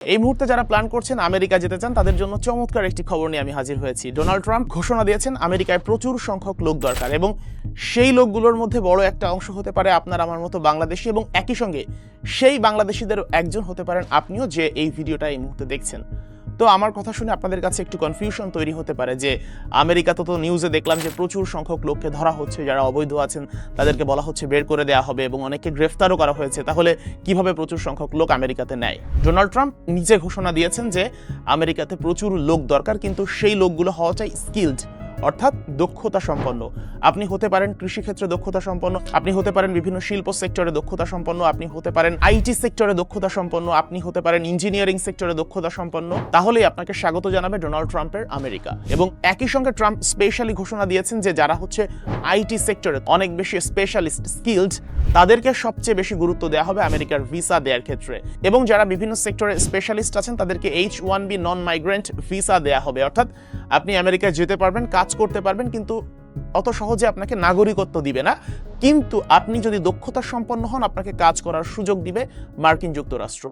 এই মুহূর্তে যারা প্ল্যান করছেন আমেরিকা যেতে চান, তাদের জন্য চমৎকার একটি খবর নিয়ে আমি হাজির হয়েছি। ডোনাল্ড ট্রাম্প ঘোষণা দিয়েছেন আমেরিকায় প্রচুর সংখ্যক লোক দরকার এবং সেই লোকগুলোর মধ্যে বড় একটা অংশ হতে পারে আপনার আমার মতো বাংলাদেশি এবং একই সঙ্গে সেই বাংলাদেশিদের একজন হতে পারেন আপনিও যে এই ভিডিওটা এই মুহূর্তে দেখছেন। তো আমার কথা শুনে আপনাদের কাছে একটু কনফিউশন তৈরি হতে পারে যে আমেরিকাতে তো নিউজে দেখলাম যে প্রচুর সংখ্যক লোককে ধরা হচ্ছে, যারা অবৈধ আছেন, তাদেরকে বলা হচ্ছে বের করে দেওয়া হবে এবং অনেকে গ্রেফতারও করা হয়েছে। তাহলে কীভাবে প্রচুর সংখ্যক লোক আমেরিকাতে নেয়? ডোনাল্ড ট্রাম্প নিজে ঘোষণা দিয়েছেন যে আমেরিকাতে প্রচুর লোক দরকার, কিন্তু সেই লোকগুলো হওয়া চাই স্কিলড অর্থাৎ দক্ষতা সম্পন্ন আপনি হতে পারেন কৃষিক্ষেত্রে দক্ষতা সম্পন্ন আপনি হতে পারেন বিভিন্ন শিল্প সেক্টরে দক্ষতা সম্পন্ন আপনি হতে পারেন আইটি সেক্টরে দক্ষতা সম্পন্ন আপনি হতে পারেন ইঞ্জিনিয়ারিং সেক্টরে দক্ষতা সম্পন্ন তাহলেই আপনাকে স্বাগত জানাবে ডোনাল্ড ট্রাম্পের আমেরিকা। এবং একই সঙ্গে ট্রাম্প স্পেশালি ঘোষণা দিয়েছেন যে যারা হচ্ছে আইটি সেক্টরে অনেক বেশি স্পেশালিস্ট স্কিলড তাদেরকে সবচেয়ে বেশি গুরুত্ব দেওয়া হবে আমেরিকার ভিসা দেওয়ার ক্ষেত্রে। এবং যারা বিভিন্ন সেক্টরে স্পেশালিস্ট আছেন, তাদেরকে H one B non migrant visa দেওয়া হবে। অর্থাৎ আপনি আমেরিকায় যেতে পারবেন, কাজ করতে পারবেন, কিন্তু অত সহজে আপনাকে নাগরিকত্ব দিবে না। কিন্তু আপনি যদি দক্ষতা সম্পন্ন হন, আপনাকে কাজ করার সুযোগ দিবে মার্কিন যুক্তরাষ্ট্র।